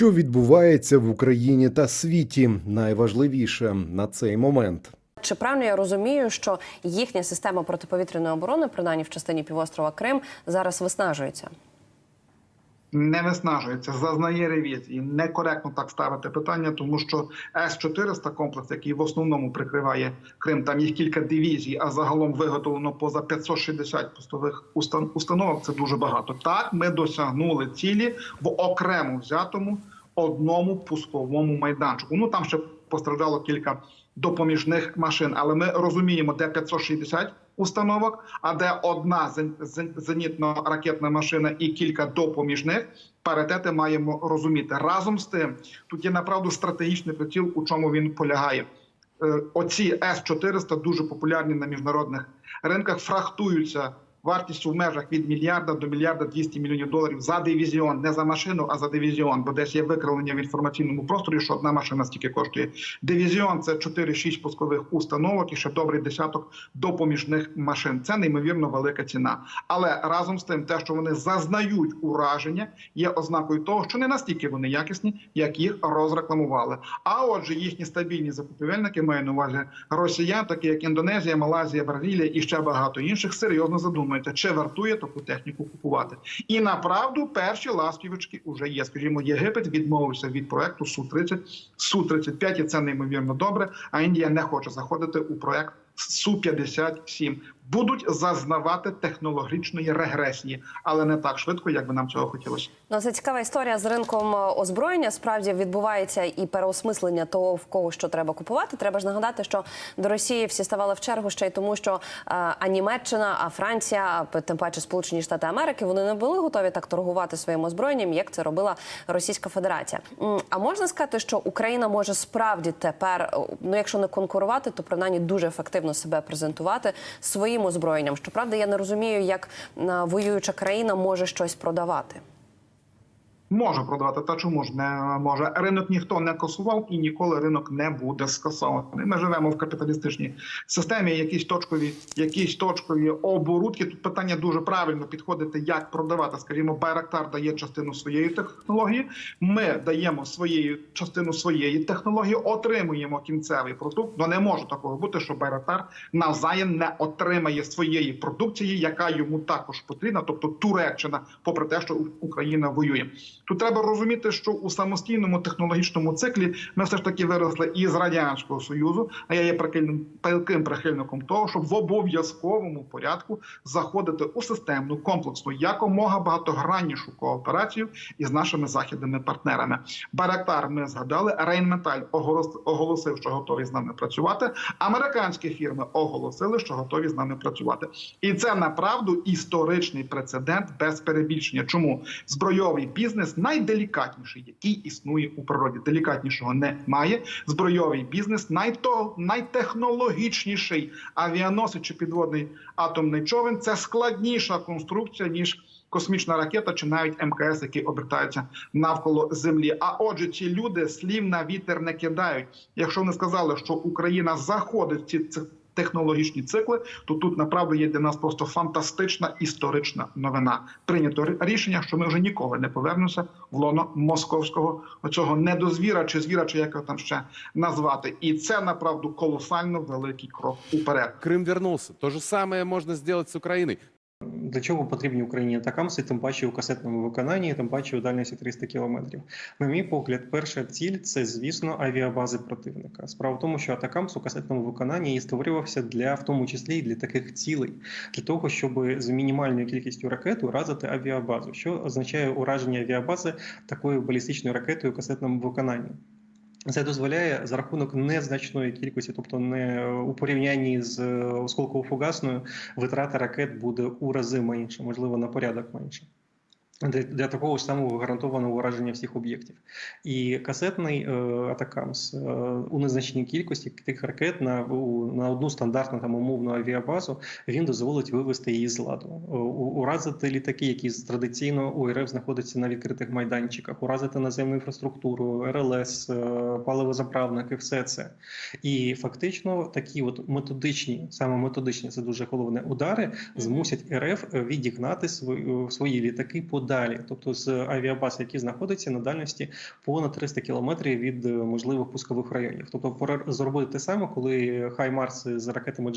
Що відбувається в Україні та світі, найважливіше на цей момент. Чи правильно я розумію, що їхня система протиповітряної оборони, принаймні в частині півострова Крим, зараз виснажується? Не виснажується, зазнає ревізії. Некоректно так ставити питання, тому що С-400 комплекс, який в основному прикриває Крим, там їх кілька дивізій, а загалом виготовлено поза 560 постових устан- установок. Це дуже багато. Так, ми досягнули цілі в окремо взятому одному пусковому майданчику. Ну там ще постраждало кілька допоміжних машин, але ми розуміємо, де 560 установок, а де одна зен- зен- зенітно-ракетна машина і кілька допоміжних. Паритети маємо розуміти разом з тим. Тут є направду стратегічний приціл, у чому він полягає. Е, Оці С-400 дуже популярні на міжнародних ринках, фрахтуються вартістю в межах від мільярда до мільярда 200 мільйонів доларів за дивізіон, не за машину, а за дивізіон. Бо десь є викривлення в інформаційному просторі, що одна машина стільки коштує. Дивізіон це 4-6 пускових установок і ще добрий десяток допоміжних машин. Це неймовірно велика ціна. Але разом з тим, те, що вони зазнають ураження, є ознакою того, що не настільки вони якісні, як їх розрекламували. А отже, їхні стабільні закупівельники маю на увазі росіян, такі як Індонезія, Малайзія, Бразилія і ще багато інших, серйозно задумуються, чи вартує таку техніку купувати. І направду перші ластівочки вже є. Скажімо, Єгипет відмовився від проекту Су 30 Су 35 і це неймовірно добре. А Індія не хоче заходити у проект Су 57 Будуть зазнавати технологічної регресії, але не так швидко, як би нам цього хотілося. Ну, це цікава історія з ринком е, озброєння. Справді відбувається і переосмислення того, в кого що треба купувати. Треба ж нагадати, що до Росії всі ставали в чергу ще й тому, що е, а Німеччина, а Франція, а тим паче Сполучені Штати Америки, вони не були готові так торгувати своїм озброєнням, як це робила Російська Федерація. А можна сказати, що Україна може справді тепер, е, ну якщо не конкурувати, то принаймні дуже ефективно себе презентувати своїм озброєнням. Щоправда, я не розумію, як е, воююча країна може щось продавати. Може продавати, та чому ж не може? Ринок ніхто не касував і ніколи ринок не буде скасований. Ми живемо в капіталістичній системі. Якісь точкові, якісь точкові оборудки. Тут питання дуже правильно підходити, як продавати. Скажімо, Байрактар дає частину своєї технології. Ми даємо своєю частину своєї технології, отримуємо кінцевий продукт. Ну не може такого бути, що Байрактар навзаєм не отримає своєї продукції, яка йому також потрібна, тобто Туреччина, попри те, що Україна воює. Тут треба розуміти, що у самостійному технологічному циклі ми все ж таки виросли із радянського союзу. А я є прихильним палким прихильником того, щоб в обов'язковому порядку заходити у системну комплексну якомога багатограннішу кооперацію із нашими західними партнерами. Барактар ми згадали. Рейнметаль оголос- оголосив, що готові з нами працювати. Американські фірми оголосили, що готові з нами працювати. І це направду історичний прецедент без перебільшення. Чому збройовий бізнес найделікатніший, який існує у природі? Делікатнішого немає. Збройовий бізнес найто найтехнологічніший авіаносець чи підводний атомний човен. Це складніша конструкція ніж. Космічна ракета чи навіть МКС, які обертаються навколо землі. А отже, ці люди слів на вітер не кидають. Якщо вони сказали, що Україна заходить в ці технологічні цикли, то тут направду є для нас просто фантастична історична новина. Прийнято рішення, що ми вже ніколи не повернемося в лоно московського оцього недозвіра чи звіра, чи як його там ще назвати. І це направду колосально великий крок уперед. Крим вернувся. То ж саме можна зробити з Украиной. Для чого потрібні Україні атакамси, тим паче у касетному виконанні, тим паче у дальності 300 кілометрів. На мій погляд, перша ціль це, звісно, авіабази противника. Справа в тому, що атакамс у касетному виконанні і створювався для, в тому числі і для таких цілей, для того, щоб з мінімальною кількістю ракет уразити авіабазу, що означає ураження авіабази такою балістичною ракетою у касетному виконанні. Це дозволяє за рахунок незначної кількості, тобто не у порівнянні з е, осколково-фугасною, витрата ракет буде у рази менше, можливо, на порядок менше. Для, для такого ж самого гарантованого ураження всіх об'єктів. І касетний е, атакамс е, у незначній кількості тих ракет на, у, на одну стандартну там умовну авіабазу він дозволить вивести її з ладу, Е, у- уразити літаки, які традиційно у РФ знаходяться на відкритих майданчиках, уразити наземну інфраструктуру, РЛС, е, паливозаправники, все це. І фактично такі от методичні, саме методичні, це дуже головне удари, змусять РФ відігнати свої, свої літаки подалі далі, тобто з авіабаз, які знаходяться на дальності понад 300 кілометрів від е, можливих пускових районів. Тобто пора зробити те саме, коли Хаймарс з ракетами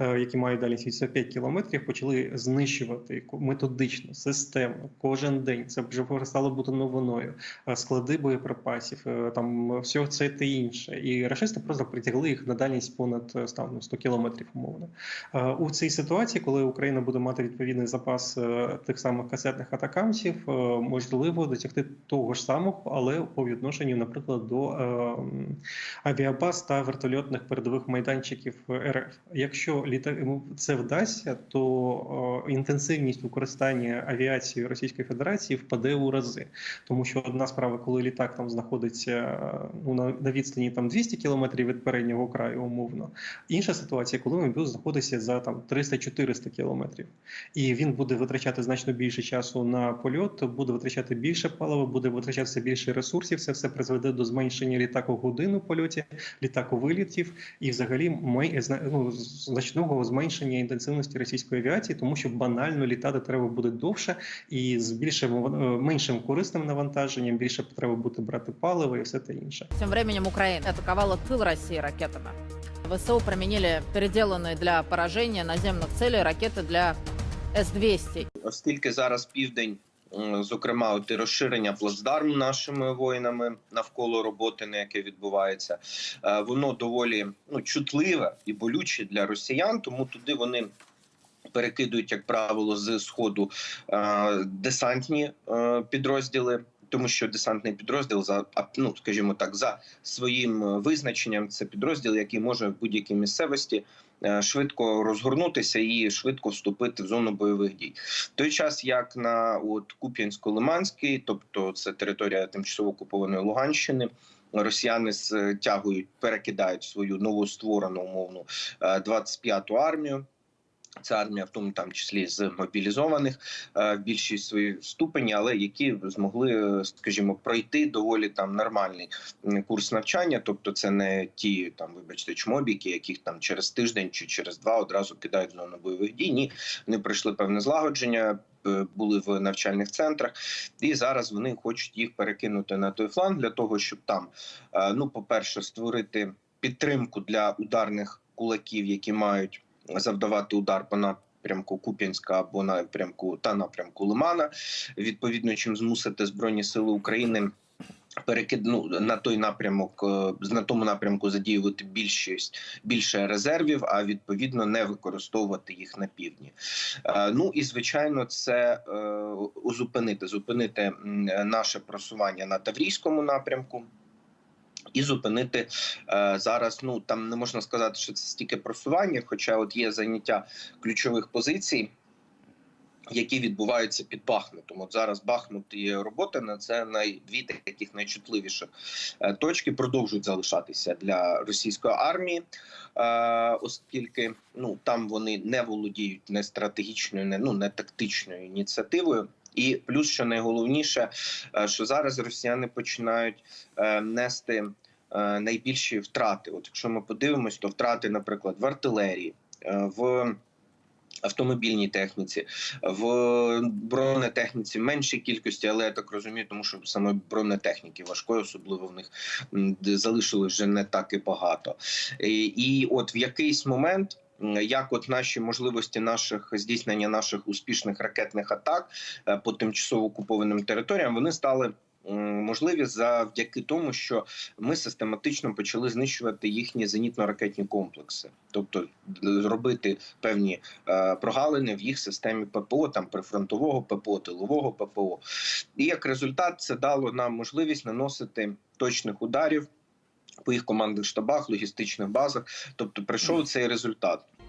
е, які мають дальність 85 кілометрів, почали знищувати методично, системно, кожен день. Це вже перестало бути новиною. Е, Склади боєприпасів, е, там все це те інше. І рашисти просто притягли їх на дальність понад е, ну, 100 кілометрів, умовно. У цій ситуації, коли Україна буде мати відповідний запас тих самих касетних атакамсів, е, можливо досягти того ж самого, але по відношенню, наприклад, до е, авіабаз та вертольотних передових майданчиків РФ. Якщо це вдасться, то е, інтенсивність використання авіації Російської Федерації впаде у рази, тому що одна справа, коли літак там знаходиться ну, на відстані там 200 кілометрів від переднього краю, умовно. Інша ситуація, коли він буде знаходитися за там 300-400 кілометрів, і він буде витрачати значно більше часу на польот, буде витрачати більше палива, буде витрачатися більше ресурсів. Це все призведе до зменшення літаку-годин у польоті, літаку-вилітів і взагалі май- зна- ну, значного зменшення інтенсивності російської авіації, тому що банально літати треба буде довше і з більшим е, меншим корисним навантаженням, більше треба буде брати паливо і все те інше. Тем временем Украина атаковала тыл России ракетами. ВСУ применили переделанные для поражения наземных целей ракеты для С-200. оскільки зараз південь, зокрема, от і розширення плацдарму нашими воїнами навколо роботи, на яке відбувається, е, воно доволі ну чутливе і болюче для росіян, тому туди вони. Перекидують, як правило, з сходу е, десантні е, підрозділи, тому що десантний підрозділ за ну, скажімо так, за своїм е, визначенням, це підрозділ, який може в будь-якій місцевості е, швидко розгорнутися і швидко вступити в зону бойових дій. В той час, як на от Куп'янсько-Лиманський, тобто це територія тимчасово окупованої Луганщини. Росіяни стягують, перекидають свою новостворену умовну е, 25-ту армію. Це армія, в тому там числі з мобілізованих е, в більшій своїй ступені, але які змогли, е, скажімо, пройти доволі там нормальний курс навчання. Тобто, це не ті там, вибачте, чмобіки, яких там через тиждень чи через два одразу кидають в зону бойових дій. Ні, вони пройшли певне злагодження, е, були в навчальних центрах, і зараз вони хочуть їх перекинути на той фланг для того, щоб там, ну, по-перше, створити підтримку для ударних кулаків, які мають завдавати удар по напрямку Куп'янська або напрямку та напрямку Лимана. Відповідно, чим змусити збройні сили України. Перекид ну, на той напрямок е, на тому напрямку задіювати більшість більше резервів, а відповідно не використовувати їх на півдні. Е, Ну і звичайно, це е, зупинити, зупинити наше просування на Таврійському напрямку. І зупинити е, зараз. Ну там не можна сказати, що це стільки просування, хоча от є заняття ключових позицій, які відбуваються під Бахмутом. От зараз Бахмут і робота на це най дві таких найчутливіших е, точки продовжують залишатися для російської армії, е, оскільки ну там вони не володіють не стратегічною, не ну не тактичною ініціативою. І плюс, що найголовніше, що зараз росіяни починають нести найбільші втрати. От якщо ми подивимось, то втрати, наприклад, в артилерії, е, в автомобільній техніці, в бронетехніці меншій кількості, але я так розумію, тому що саме бронетехніки важкої, особливо в них м, залишилось вже не так і багато. І, і от в якийсь момент. Як от наші можливості наших здійснення наших успішних ракетних атак е, по тимчасово окупованим територіям вони стали можливі завдяки тому, що ми систематично почали знищувати їхні зенітно-ракетні комплекси, тобто зробити певні е, прогалини в їх системі ППО, там прифронтового ППО, тилового ППО. І як результат, це дало нам можливість наносити точних ударів по їх командних штабах, логістичних базах. Тобто, прийшов цей результат.